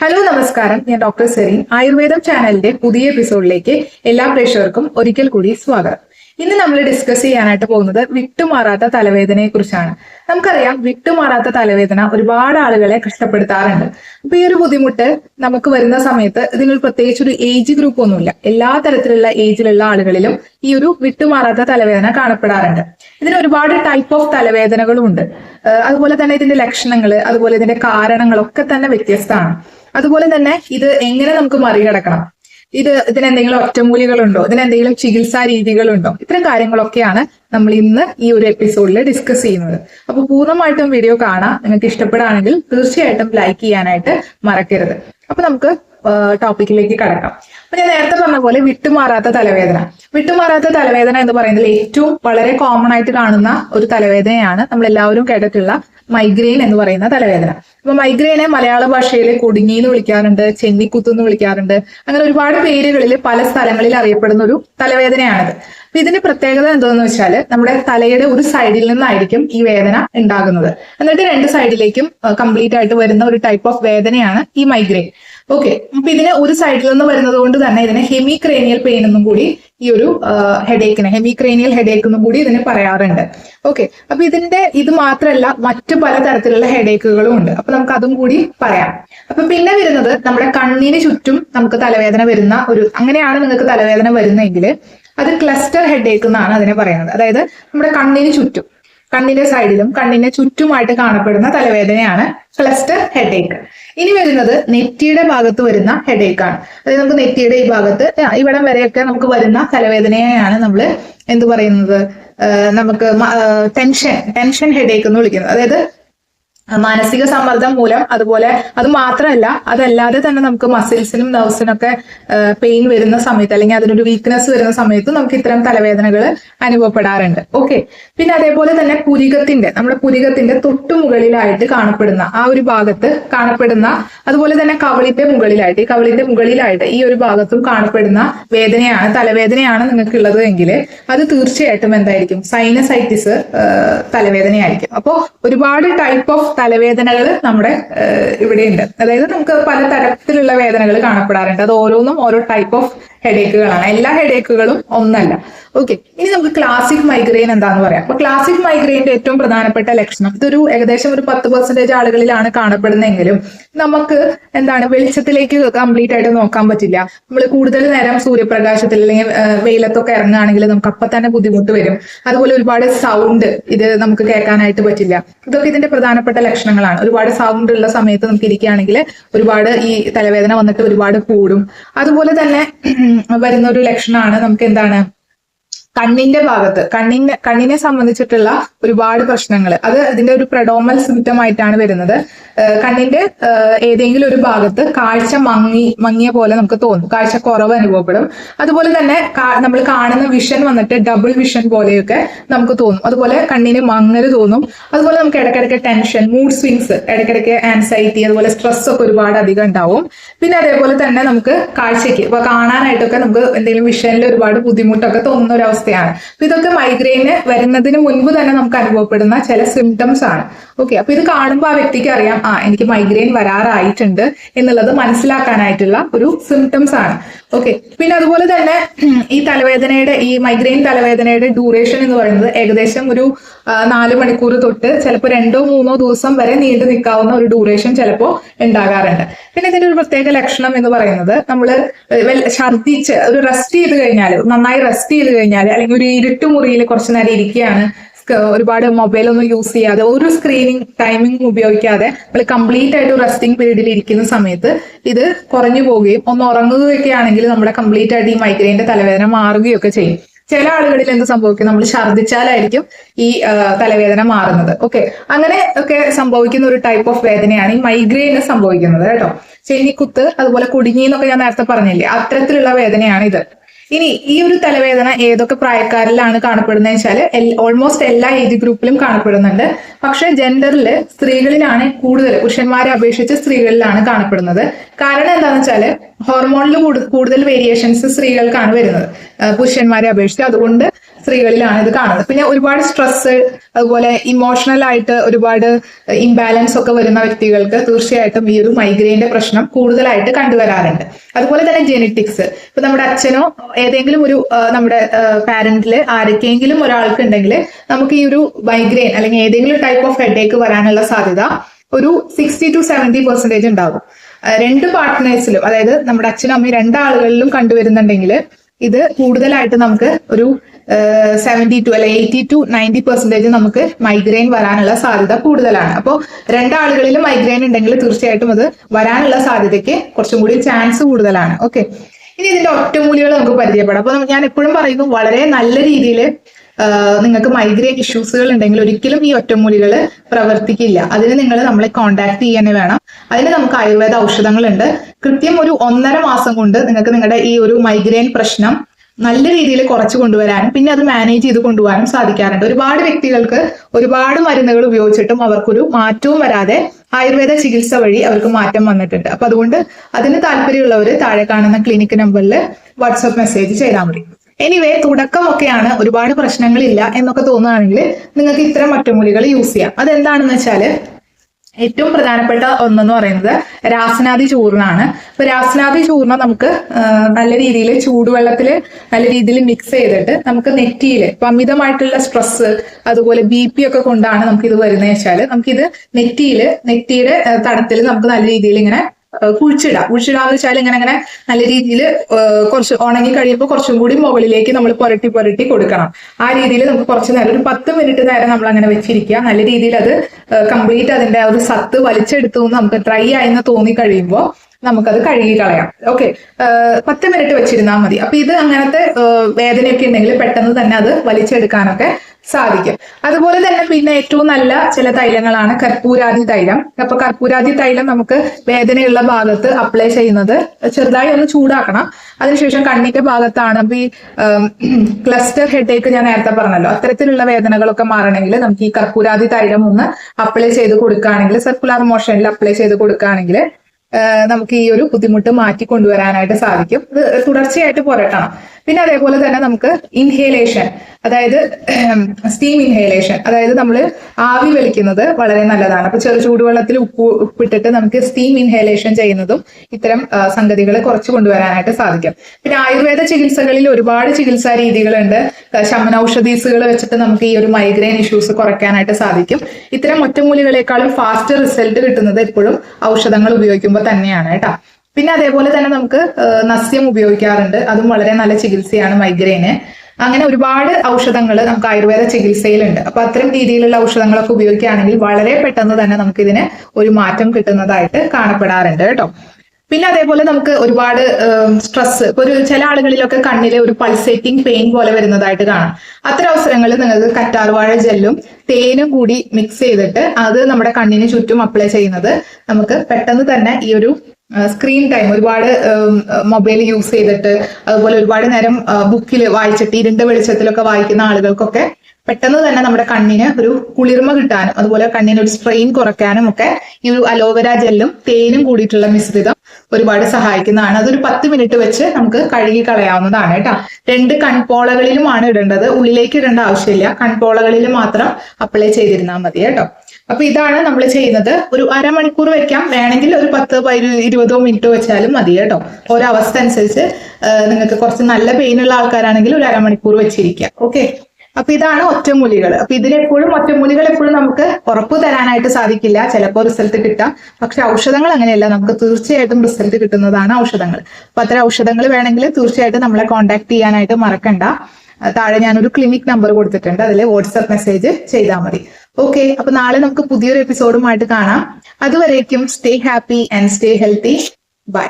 Hello നമസ്കാരം. ഞാൻ doctor serine. ആയുർവേദം ചാനലിന്റെ പുതിയ എപ്പിസോഡിലേക്ക് എല്ലാ പ്രേക്ഷകർക്കും ഒരിക്കൽ കൂടി സ്വാഗതം. ഇന്ന് നമ്മൾ ഡിസ്കസ് ചെയ്യാനായിട്ട് പോകുന്നത് വിട്ടുമാറാത്ത തലവേദനയെ കുറിച്ചാണ് നമുക്കറിയാം വിട്ടുമാറാത്ത തലവേദന ഒരുപാട് ആളുകളെ കഷ്ടപ്പെടുത്താറുണ്ട്. അപ്പൊ ഈ ഒരു ബുദ്ധിമുട്ട് നമുക്ക് വരുന്ന സമയത്ത് ഇതിനൊരു പ്രത്യേകിച്ച് ഒരു ഏജ് ഗ്രൂപ്പ് ഒന്നുമില്ല. എല്ലാ തരത്തിലുള്ള ഏജിലുള്ള ആളുകളിലും ഈ ഒരു വിട്ടുമാറാത്ത തലവേദന കാണപ്പെടാറുണ്ട്. ഇതിന് ഒരുപാട് ടൈപ്പ് ഓഫ് തലവേദനകളും ഉണ്ട് അതുപോലെ തന്നെ ഇതിന്റെ ലക്ഷണങ്ങൾ അതുപോലെ ഇതിന്റെ കാരണങ്ങളൊക്കെ തന്നെ വ്യത്യസ്തമാണ്. അതുപോലെ തന്നെ ഇത് എങ്ങനെ നമുക്ക് മറികടക്കണം? ഇത് ഇതിനെന്തെങ്കിലും ഒറ്റമൂലികളുണ്ടോ? ഇതിനെന്തെങ്കിലും ചികിത്സാ രീതികളുണ്ടോ? ഇത്തരം കാര്യങ്ങളൊക്കെയാണ് നമ്മൾ ഇന്ന് ഈ ഒരു എപ്പിസോഡിൽ ഡിസ്കസ് ചെയ്യുന്നത്. അപ്പൊ പൂർണമായിട്ടും വീഡിയോ കാണാം. നിങ്ങൾക്ക് ഇഷ്ടപ്പെടുകയാണെങ്കിൽ തീർച്ചയായിട്ടും ലൈക്ക് ചെയ്യാനായിട്ട് മറക്കരുത്. അപ്പൊ നമുക്ക് ടോപ്പിക്കിലേക്ക് കടക്കാം. അപ്പൊ ഞാൻ നേരത്തെ പറഞ്ഞ പോലെ വിട്ടുമാറാത്ത തലവേദന. വിട്ടുമാറാത്ത തലവേദന എന്ന് പറയുന്നത് ഏറ്റവും വളരെ കോമൺ ആയിട്ട് കാണുന്ന ഒരു തലവേദനയാണ് നമ്മൾ എല്ലാവരും കേട്ടിട്ടുള്ള മൈഗ്രെയിൻ എന്ന് പറയുന്ന തലവേദന. അപ്പൊ മൈഗ്രെയിനെ മലയാള ഭാഷയിൽ കൊടുങ്ങി എന്ന് വിളിക്കാറുണ്ട് ചെന്നിക്കുത്ത് എന്ന് വിളിക്കാറുണ്ട്. അങ്ങനെ ഒരുപാട് പേരുകളിൽ പല സ്ഥലങ്ങളിൽ അറിയപ്പെടുന്ന ഒരു തലവേദനയാണിത്. അപ്പൊ ഇതിന്റെ പ്രത്യേകത എന്താണെന്ന് വെച്ചാൽ നമ്മുടെ തലയുടെ ഒരു സൈഡിൽ നിന്നായിരിക്കും ഈ വേദന ഉണ്ടാകുന്നത്. എന്നിട്ട് രണ്ട് സൈഡിലേക്കും കംപ്ലീറ്റ് ആയിട്ട് വരുന്ന ഒരു ടൈപ്പ് ഓഫ് വേദനയാണ് ഈ മൈഗ്രെയിൻ ഓക്കെ അപ്പൊ ഇതിന് ഒരു സൈഡിൽ നിന്ന് വരുന്നത് കൊണ്ട് തന്നെ ഇതിനെ ഹെമി ക്രേനിയൽ പെയിൻ എന്നും കൂടി ഈ ഒരു ഹെഡേക്കിന് ഹെമി ക്രേനിയൽ ഹെഡേക്ക് എന്നും കൂടി ഇതിന് പറയാറുണ്ട്. ഓക്കെ അപ്പൊ ഇതിന്റെ ഇത് മാത്രമല്ല മറ്റു പല തരത്തിലുള്ള ഹെഡേക്കുകളും ഉണ്ട്. അപ്പൊ നമുക്ക് അതും കൂടി പറയാം. അപ്പൊ പിന്നെ വരുന്നത് നമ്മുടെ കണ്ണിന് ചുറ്റും നമുക്ക് തലവേദന വരുന്ന ഒരു അങ്ങനെയാണ് നിങ്ങൾക്ക് തലവേദന വരുന്നതെങ്കിൽ അത് ക്ലസ്റ്റർ ഹെഡേക്ക് എന്നാണ് അതിനെ പറയുന്നത്. അതായത് നമ്മുടെ കണ്ണിന് ചുറ്റും കണ്ണിന്റെ സൈഡിലും കണ്ണിന്റെ ചുറ്റുമായിട്ട് കാണപ്പെടുന്ന തലവേദനയാണ് ക്ലസ്റ്റർ ഹെഡേക്ക് ഇനി വരുന്നത് നെറ്റിയുടെ ഭാഗത്ത് വരുന്ന ഹെഡേക്ക് ആണ്. അതായത് നമുക്ക് നെറ്റിയുടെ ഈ ഭാഗത്ത് ഇവിടം വരെയൊക്കെ നമുക്ക് വരുന്ന തലവേദനയാണ് നമ്മൾ എന്ത് പറയുന്നത്? നമുക്ക് ടെൻഷൻ ടെൻഷൻ ഹെഡേക്ക് എന്ന് വിളിക്കുന്നത്. അതായത് മാനസിക സമ്മർദ്ദം മൂലം അതുപോലെ അത് മാത്രമല്ല അതല്ലാതെ തന്നെ നമുക്ക് മസിൽസിനും നെർവ്സിനൊക്കെ പെയിൻ വരുന്ന സമയത്ത് അല്ലെങ്കിൽ അതിനൊരു വീക്ക്നെസ് വരുന്ന സമയത്ത് നമുക്ക് ഇത്തരം തലവേദനകൾ അനുഭവപ്പെടാറുണ്ട്. ഓക്കെ പിന്നെ അതേപോലെ തന്നെ പുരികത്തിന്റെ നമ്മുടെ പുരികത്തിന്റെ തൊട്ടു മുകളിലായിട്ട് കാണപ്പെടുന്ന ആ ഒരു ഭാഗത്ത് കാണപ്പെടുന്ന അതുപോലെ തന്നെ കവളിന്റെ മുകളിലായിട്ട് ഈ കവളിന്റെ മുകളിലായിട്ട് ഈ ഒരു ഭാഗത്തും കാണപ്പെടുന്ന വേദനയാണ് തലവേദനയാണ് നിങ്ങൾക്ക് ഉള്ളത് എങ്കിൽ അത് തീർച്ചയായിട്ടും എന്തായിരിക്കും? സൈനസൈറ്റിസ് തലവേദനയായിരിക്കും. അപ്പോൾ ഒരുപാട് ടൈപ്പ് ഓഫ് തലവേദനകൾ നമ്മുടെ ഇവിടെയുണ്ട്. അതായത് നമുക്ക് പല തരത്തിലുള്ള വേദനകൾ കാണപ്പെടാറുണ്ട്. അത് ഓരോന്നും ഓരോ ടൈപ്പ് ഓഫ് ഹെഡേക്കുകളാണ് എല്ലാ ഹെഡേക്കുകളും ഒന്നല്ല. ഓക്കെ ഇനി നമുക്ക് ക്ലാസിക് മൈഗ്രെയിൻ എന്താന്ന് പറയാം. അപ്പൊ ക്ലാസിക് മൈഗ്രെയിന്റെ ഏറ്റവും പ്രധാനപ്പെട്ട ലക്ഷണം ഇതൊരു ഏകദേശം ഒരു പത്ത് പെർസെന്റേജ് ആളുകളിലാണ് കാണപ്പെടുന്നതെങ്കിലും നമുക്ക് എന്താണ് വെളിച്ചത്തിലേക്ക് കംപ്ലീറ്റ് ആയിട്ട് നോക്കാൻ പറ്റില്ല. നമ്മൾ കൂടുതൽ നേരം സൂര്യപ്രകാശത്തിൽ അല്ലെങ്കിൽ വെയിലത്തൊക്കെ ഇറങ്ങുകയാണെങ്കിൽ നമുക്ക് അപ്പൊ തന്നെ ബുദ്ധിമുട്ട് വരും. അതുപോലെ ഒരുപാട് സൗണ്ട് ഇത് നമുക്ക് കേൾക്കാനായിട്ട് പറ്റില്ല. ഇതൊക്കെ ഇതിന്റെ പ്രധാനപ്പെട്ട ലക്ഷണങ്ങളാണ്. ഒരുപാട് സൗണ്ട് ഉള്ള സമയത്ത് നമുക്ക് ഇരിക്കുകയാണെങ്കിൽ ഒരുപാട് ഈ തലവേദന വന്നിട്ട് ഒരുപാട് കൂടും. അതുപോലെ തന്നെ വരുന്ന ഒരു ലക്ഷണമാണ് നമുക്ക് എന്താണ് കണ്ണിന്റെ ഭാഗത്ത് കണ്ണിന്റെ കണ്ണിനെ സംബന്ധിച്ചിട്ടുള്ള ഒരുപാട് പ്രശ്നങ്ങൾ അത് ഇതിന്റെ ഒരു പ്രഡോമൽ സിംറ്റം ആയിട്ടാണ് വരുന്നത്. കണ്ണിന്റെ ഏതെങ്കിലും ഒരു ഭാഗത്ത് കാഴ്ച മങ്ങി മങ്ങിയ പോലെ നമുക്ക് തോന്നും. കാഴ്ച കുറവ് അനുഭവപ്പെടും. അതുപോലെ തന്നെ നമ്മൾ കാണുന്ന വിഷൻ വന്നിട്ട് ഡബിൾ വിഷൻ പോലെയൊക്കെ നമുക്ക് തോന്നും. അതുപോലെ കണ്ണിന് മങ്ങൽ തോന്നും. അതുപോലെ നമുക്ക് ഇടയ്ക്കിടയ്ക്ക് ടെൻഷൻ മൂഡ് സ്വിങ്സ് ഇടയ്ക്കിടയ്ക്ക് ആൻസൈറ്റി അതുപോലെ സ്ട്രെസ് ഒക്കെ ഒരുപാട് അധികം ഉണ്ടാവും. പിന്നെ അതേപോലെ തന്നെ നമുക്ക് കാഴ്ചയ്ക്ക് ഇപ്പൊ കാണാനായിട്ടൊക്കെ നമുക്ക് എന്തെങ്കിലും വിഷനിൽ ഒരുപാട് ബുദ്ധിമുട്ടൊക്കെ തോന്നുന്ന ഒരു അവസ്ഥയാണ്. അപ്പൊ ഇതൊക്കെ മൈഗ്രെയിന് വരുന്നതിന് മുൻപ് തന്നെ നമുക്ക് അനുഭവപ്പെടുന്ന ചില സിംറ്റംസ് ആണ്. ഓക്കെ അപ്പൊ ഇത് കാണുമ്പോൾ ആ വ്യക്തിക്ക് അറിയാം ആ എനിക്ക് മൈഗ്രെയിൻ വരാറായിട്ടുണ്ട് എന്നുള്ളത് മനസ്സിലാക്കാനായിട്ടുള്ള ഒരു സിംറ്റംസ് ആണ്. ഓക്കെ പിന്നെ അതുപോലെ തന്നെ ഈ തലവേദനയുടെ ഈ മൈഗ്രെയിൻ തലവേദനയുടെ ഡ്യൂറേഷൻ എന്ന് പറയുന്നത് ഏകദേശം ഒരു നാല് മണിക്കൂർ തൊട്ട് ചിലപ്പോൾ രണ്ടോ മൂന്നോ ദിവസം വരെ നീണ്ടു നിൽക്കാവുന്ന ഒരു ഡ്യൂറേഷൻ ചിലപ്പോൾ ഉണ്ടാകാറുണ്ട്. പിന്നെ ഇതിന്റെ ഒരു പ്രത്യേക ലക്ഷണം എന്ന് പറയുന്നത് നമ്മൾ ഛർദ്ദിച്ച് ഒരു റെസ്റ്റ് ചെയ്ത് കഴിഞ്ഞാൽ നന്നായി റെസ്റ്റ് ചെയ്ത് കഴിഞ്ഞാൽ അല്ലെങ്കിൽ ഒരു ഇരുട്ട് മുറിയിൽ കുറച്ചു നേരം ഇരിക്കുകയാണ് ഒരുപാട് മൊബൈൽ ഒന്നും യൂസ് ചെയ്യാതെ ഒരു സ്ക്രീനിങ് ടൈമിംഗ് ഉപയോഗിക്കാതെ നമ്മൾ കംപ്ലീറ്റ് ആയിട്ട് റെസ്റ്റിംഗ് പീരീഡിൽ ഇരിക്കുന്ന സമയത്ത് ഇത് കുറഞ്ഞു പോവുകയും ഒന്ന് ഉറങ്ങുകയൊക്കെ ആണെങ്കിൽ നമ്മുടെ കംപ്ലീറ്റ് ആയിട്ട് ഈ മൈഗ്രെയിന്റെ തലവേദന മാറുകയൊക്കെ ചെയ്യും. ചില ആളുകളിൽ എന്ത് സംഭവിക്കും? നമ്മൾ ഛർദ്ദിച്ചാലായിരിക്കും ഈ തലവേദന മാറുന്നത്. ഓക്കെ അങ്ങനെ ഒക്കെ സംഭവിക്കുന്ന ഒരു ടൈപ്പ് ഓഫ് വേദനയാണ് ഈ മൈഗ്രെയിന് സംഭവിക്കുന്നത് കേട്ടോ. ചെന്നിക്കുത്ത് അതുപോലെ കുടുങ്ങി എന്നൊക്കെ ഞാൻ നേരത്തെ പറഞ്ഞില്ലേ? അത്തരത്തിലുള്ള വേദനയാണ് ഇത് ഇനി ഈ ഒരു തലവേദന ഏതൊക്കെ പ്രായക്കാരിലാണ് കാണപ്പെടുന്നത് വെച്ചാൽ ഓൾമോസ്റ്റ് എല്ലാ ഏജ് ഗ്രൂപ്പിലും കാണപ്പെടുന്നുണ്ട്. പക്ഷെ ജെൻഡറിൽ സ്ത്രീകളിലാണ് കൂടുതൽ പുരുഷന്മാരെ അപേക്ഷിച്ച് സ്ത്രീകളിലാണ് കാണപ്പെടുന്നത്. കാരണം എന്താണെന്ന് വെച്ചാൽ ഹോർമോണിൽ കൂടുതൽ വേരിയേഷൻസ് സ്ത്രീകൾക്കാണ് വരുന്നത്. പുരുഷന്മാരെ അപേക്ഷിച്ച്. അതുകൊണ്ട് സ്ത്രീകളിലാണ് ഇത് കാണുന്നത്. പിന്നെ ഒരുപാട് സ്ട്രെസ് അതുപോലെ ഇമോഷണൽ ആയിട്ട് ഒരുപാട് ഇംബാലൻസ് ഒക്കെ വരുന്ന വ്യക്തികൾക്ക് തീർച്ചയായിട്ടും ഈ ഒരു മൈഗ്രെയിന്റെ പ്രശ്നം കൂടുതലായിട്ട് കണ്ടുവരാറുണ്ട്. അതുപോലെ തന്നെ ജെനറ്റിക്സ് ഇപ്പൊ നമ്മുടെ അച്ഛനോ ഏതെങ്കിലും ഒരു നമ്മുടെ പാരന്റിൽ ആരൊക്കെയെങ്കിലും ഒരാൾക്ക് ഉണ്ടെങ്കിൽ നമുക്ക് ഈ ഒരു മൈഗ്രെയിൻ അല്ലെങ്കിൽ ഏതെങ്കിലും ടൈപ്പ് ഓഫ് ഹെഡേക്ക് വരാനുള്ള സാധ്യത ഒരു സിക്സ്റ്റി ടു സെവന്റി പെർസെന്റേജ് ഉണ്ടാകും. രണ്ട് പാർട്ട്നേഴ്സിലും അതായത് നമ്മുടെ അച്ഛനും അമ്മയും രണ്ടാളുകളിലും കണ്ടുവരുന്നുണ്ടെങ്കിൽ ഇത് കൂടുതലായിട്ട് നമുക്ക് ഒരു സെവന്റി ടു അല്ലെ എയ്റ്റി ടു നയന്റി പെർസെന്റേജ് നമുക്ക് മൈഗ്രെയിൻ വരാനുള്ള സാധ്യത കൂടുതലാണ്. അപ്പോൾ രണ്ടാളുകളിലും മൈഗ്രെയിൻ ഉണ്ടെങ്കിൽ തീർച്ചയായിട്ടും അത് വരാനുള്ള സാധ്യതയ്ക്ക് കുറച്ചും കൂടി ചാൻസ് കൂടുതലാണ്. ഓക്കെ ഇനി ഇതിന്റെ ഒറ്റമൂലികൾ നമുക്ക് പരിചയപ്പെടാം. അപ്പൊ ഞാൻ എപ്പോഴും പറയുന്നു വളരെ നല്ല രീതിയിൽ നിങ്ങൾക്ക് മൈഗ്രെയിൻ ഇഷ്യൂസുകൾ ഉണ്ടെങ്കിൽ ഒരിക്കലും ഈ ഒറ്റമൂലികൾ പ്രവർത്തിക്കില്ല. അതിന് നിങ്ങൾ നമ്മളെ കോണ്ടാക്ട് ചെയ്യാനേ വേണം. അതിന് നമുക്ക് ആയുർവേദ ഔഷധങ്ങളുണ്ട്. കൃത്യം ഒരു ഒന്നര മാസം കൊണ്ട് നിങ്ങൾക്ക് നിങ്ങളുടെ ഈ ഒരു മൈഗ്രെയിൻ പ്രശ്നം നല്ല രീതിയിൽ കുറച്ചു കൊണ്ടുവരാനും പിന്നെ അത് മാനേജ് ചെയ്ത് കൊണ്ടുപോകാനും സാധിക്കാറുണ്ട്. ഒരുപാട് വ്യക്തികൾക്ക് ഒരുപാട് മരുന്നുകൾ ഉപയോഗിച്ചിട്ടും അവർക്കൊരു മാറ്റവും വരാതെ ആയുർവേദ ചികിത്സ വഴി അവർക്ക് മാറ്റം വന്നിട്ടുണ്ട്. അപ്പൊ അതുകൊണ്ട് അതിന് താല്പര്യമുള്ളവർ താഴെ കാണുന്ന ക്ലിനിക് നമ്പറിൽ വാട്സപ്പ് മെസ്സേജ് ചെയ്താൽ മതി. എനിവേ തുടക്കമൊക്കെയാണ്. ഒരുപാട് പ്രശ്നങ്ങളില്ല എന്നൊക്കെ തോന്നുകയാണെങ്കിൽ നിങ്ങൾക്ക് ഇത്തരം ഒറ്റമൂലികൾ യൂസ് ചെയ്യാം. അതെന്താണെന്ന് വെച്ചാൽ ഏറ്റവും പ്രധാനപ്പെട്ട ഒന്നെന്ന് പറയുന്നത് രാസനാദി ചൂർണമാണ് അപ്പൊ രാസനാദി ചൂർണം നമുക്ക് നല്ല രീതിയിൽ ചൂടുവെള്ളത്തിൽ നല്ല രീതിയിൽ മിക്സ് ചെയ്തിട്ട് നമുക്ക് നെറ്റിയിൽ ഇപ്പൊ അമിതമായിട്ടുള്ള സ്ട്രെസ് അതുപോലെ ബി പി ഒക്കെ കൊണ്ടാണ് നമുക്ക് ഇത് വരുന്നത് വെച്ചാൽ നമുക്കിത് നെറ്റിയിൽ നെറ്റിയുടെ തടത്തിൽ നമുക്ക് നല്ല രീതിയിൽ ഇങ്ങനെ കുഴിച്ചിടാം. കുഴിച്ചിടാന്ന് വെച്ചാൽ ഇങ്ങനെ അങ്ങനെ നല്ല രീതിയിൽ കുറച്ച് ഉണങ്ങി കഴിയുമ്പോൾ കുറച്ചും കൂടി മുകളിലേക്ക് നമ്മൾ പുരട്ടി പുരട്ടി കൊടുക്കണം. ആ രീതിയിൽ നമുക്ക് കുറച്ച് നേരം ഒരു പത്ത് മിനിറ്റ് നേരം നമ്മൾ അങ്ങനെ വെച്ചിരിക്കുക. നല്ല രീതിയിൽ അത് കംപ്ലീറ്റ് അതിന്റെ ഒരു സത്ത് വലിച്ചെടുത്തു നമുക്ക് ഡ്രൈ ആയെന്ന് തോന്നി കഴിയുമ്പോൾ നമുക്കത് കഴുകി കളയാം ഓക്കെ പത്ത് മിനിറ്റ് വെച്ചിരുന്നാൽ മതി. അപ്പൊ ഇത് അങ്ങനത്തെ വേദനയൊക്കെ ഉണ്ടെങ്കിൽ പെട്ടെന്ന് തന്നെ അത് വലിച്ചെടുക്കാനൊക്കെ സാധിക്കും. അതുപോലെ തന്നെ പിന്നെ ഏറ്റവും നല്ല ചില തൈലങ്ങളാണ് കർപ്പൂരാതി തൈലം. അപ്പൊ കർപ്പൂരാതി തൈലം നമുക്ക് വേദനയുള്ള ഭാഗത്ത് അപ്ലൈ ചെയ്യുന്നത് ചെറുതായി ഒന്ന് ചൂടാക്കണം. അതിനുശേഷം കണ്ണിന്റെ ഭാഗത്താണ്. അപ്പൊ ഈ ക്ലസ്റ്റർ ഹെഡേക്ക് ഞാൻ നേരത്തെ പറഞ്ഞല്ലോ. അത്തരത്തിലുള്ള വേദനകളൊക്കെ മാറണമെങ്കിൽ നമുക്ക് ഈ കർപ്പൂരാതി തൈലം ഒന്ന് അപ്ലൈ ചെയ്ത് കൊടുക്കുകയാണെങ്കിൽ സർക്കുലർ മോഷനിൽ അപ്ലൈ ചെയ്ത് കൊടുക്കുകയാണെങ്കിൽ നമുക്ക് ഈ ഒരു ബുദ്ധിമുട്ട് മാറ്റി കൊണ്ടുവരാനായിട്ട് സാധിക്കും. ഇത് തുടർച്ചയായിട്ട് പുരട്ടണം പിന്നെ അതേപോലെ തന്നെ നമുക്ക് ഇൻഹേലേഷൻ അതായത് സ്റ്റീം ഇൻഹേലേഷൻ അതായത് നമ്മൾ ആവി വലിക്കുന്നത് വളരെ നല്ലതാണ്. അപ്പൊ ചെറു ചൂടുവെള്ളത്തിൽ ഉപ്പ് ഉപ്പിട്ടിട്ട് നമുക്ക് സ്റ്റീം ഇൻഹേലേഷൻ ചെയ്യുന്നതും ഇത്തരം സംഗതികൾ കുറച്ച് കൊണ്ടുവരാനായിട്ട് സാധിക്കും. പിന്നെ ആയുർവേദ ചികിത്സകളിൽ ഒരുപാട് ചികിത്സാ രീതികളുണ്ട്. ശമനൌഷധീസുകൾ വെച്ചിട്ട് നമുക്ക് ഈ ഒരു മൈഗ്രെയിൻ ഇഷ്യൂസ് കുറയ്ക്കാനായിട്ട് സാധിക്കും. ഇത്തരം ഒറ്റമൂലികളെക്കാളും ഫാസ്റ്റ് റിസൾട്ട് കിട്ടുന്നത് എപ്പോഴും ഔഷധങ്ങൾ ഉപയോഗിക്കുമ്പോൾ തന്നെയാണ് കേട്ടോ. പിന്നെ അതേപോലെ തന്നെ നമുക്ക് നസ്യം ഉപയോഗിക്കാറുണ്ട്. അതും വളരെ നല്ല ചികിത്സയാണ് മൈഗ്രെയിന് അങ്ങനെ ഒരുപാട് ഔഷധങ്ങൾ നമുക്ക് ആയുർവേദ ചികിത്സയിലുണ്ട്. അപ്പൊ അത്തരം രീതിയിലുള്ള ഔഷധങ്ങളൊക്കെ ഉപയോഗിക്കുകയാണെങ്കിൽ വളരെ പെട്ടെന്ന് തന്നെ നമുക്ക് ഇതിന് ഒരു മാറ്റം കിട്ടുന്നതായിട്ട് കാണപ്പെടാറുണ്ട് കേട്ടോ. പിന്നെ അതേപോലെ നമുക്ക് ഒരുപാട് സ്ട്രെസ് ഇപ്പൊ ഒരു ചില ആളുകളിലൊക്കെ കണ്ണിലെ ഒരു പൾസേറ്റിംഗ് പെയിൻ പോലെ വരുന്നതായിട്ട് കാണാം. അത്തരം അവസരങ്ങളിൽ നിങ്ങൾക്ക് കറ്റാർവാഴ ജെല്ലും തേനും കൂടി മിക്സ് ചെയ്തിട്ട് അത് നമ്മുടെ കണ്ണിന് ചുറ്റും അപ്ലൈ ചെയ്യുന്നത് നമുക്ക് പെട്ടെന്ന് തന്നെ ഈ ഒരു സ്ക്രീൻ ടൈം ഒരുപാട് മൊബൈൽ യൂസ് ചെയ്തിട്ട് അതുപോലെ ഒരുപാട് നേരം ബുക്കിൽ വായിച്ചിട്ട് ഇരുണ്ട വെളിച്ചത്തിലൊക്കെ വായിക്കുന്ന ആളുകൾക്കൊക്കെ പെട്ടെന്ന് തന്നെ നമ്മുടെ കണ്ണിന് ഒരു കുളിർമ കിട്ടാനും അതുപോലെ കണ്ണിന് ഒരു സ്ട്രെയിൻ കുറയ്ക്കാനും ഒക്കെ ഈ ഒരു അലോവേര ജെല്ലും തേനും കൂടിയിട്ടുള്ള മിശ്രിതം ഒരുപാട് സഹായിക്കുന്നതാണ്. അതൊരു പത്ത് മിനിറ്റ് വെച്ച് നമുക്ക് കഴുകി കളയാവുന്നതാണ് കേട്ടോ. രണ്ട് കൺപോളകളിലുമാണ് ഇടേണ്ടത്. ഉള്ളിലേക്ക് ഇടേണ്ട ആവശ്യമില്ല. കൺപോളകളിൽ മാത്രം അപ്ലൈ ചെയ്തിരുന്നാൽ മതി കേട്ടോ. അപ്പൊ ഇതാണ് നമ്മൾ ചെയ്യുന്നത്. ഒരു അരമണിക്കൂർ വെക്കാം. വേണമെങ്കിൽ ഒരു പത്ത് ഇരുപതോ മിനിറ്റ് വെച്ചാലും മതി കേട്ടോ. ഓരോ അവസ്ഥ അനുസരിച്ച് നിങ്ങൾക്ക് കുറച്ച് നല്ല പെയിൻ ഉള്ള ആൾക്കാരാണെങ്കിൽ ഒരു അരമണിക്കൂർ വെച്ചിരിക്കാം. ഓക്കെ? അപ്പൊ ഇതാണ് ഒറ്റമൂലികൾ. അപ്പൊ ഇതിലെപ്പോഴും ഒറ്റമൂലികൾ എപ്പോഴും നമുക്ക് ഉറപ്പ് തരാനായിട്ട് സാധിക്കില്ല. ചിലപ്പോൾ റിസൾട്ട് കിട്ടാം. പക്ഷെ ഔഷധങ്ങൾ അങ്ങനെയല്ല. നമുക്ക് തീർച്ചയായിട്ടും റിസൾട്ട് കിട്ടുന്നതാണ് ഔഷധങ്ങൾ. അപ്പൊ അത്തരം ഔഷധങ്ങൾ വേണമെങ്കിൽ തീർച്ചയായിട്ടും നമ്മളെ കോൺടാക്ട് ചെയ്യാനായിട്ട് മറക്കണ്ട. താഴെ ഞാനൊരു ക്ലിനിക് നമ്പർ കൊടുത്തിട്ടുണ്ട്. അതിൽ വാട്സ്ആപ്പ് മെസ്സേജ് ചെയ്താൽ മതി. ഓക്കെ അപ്പൊ നാളെ നമുക്ക് പുതിയൊരു എപ്പിസോഡുമായിട്ട് കാണാം. അതുവരേക്കും stay happy and stay healthy bye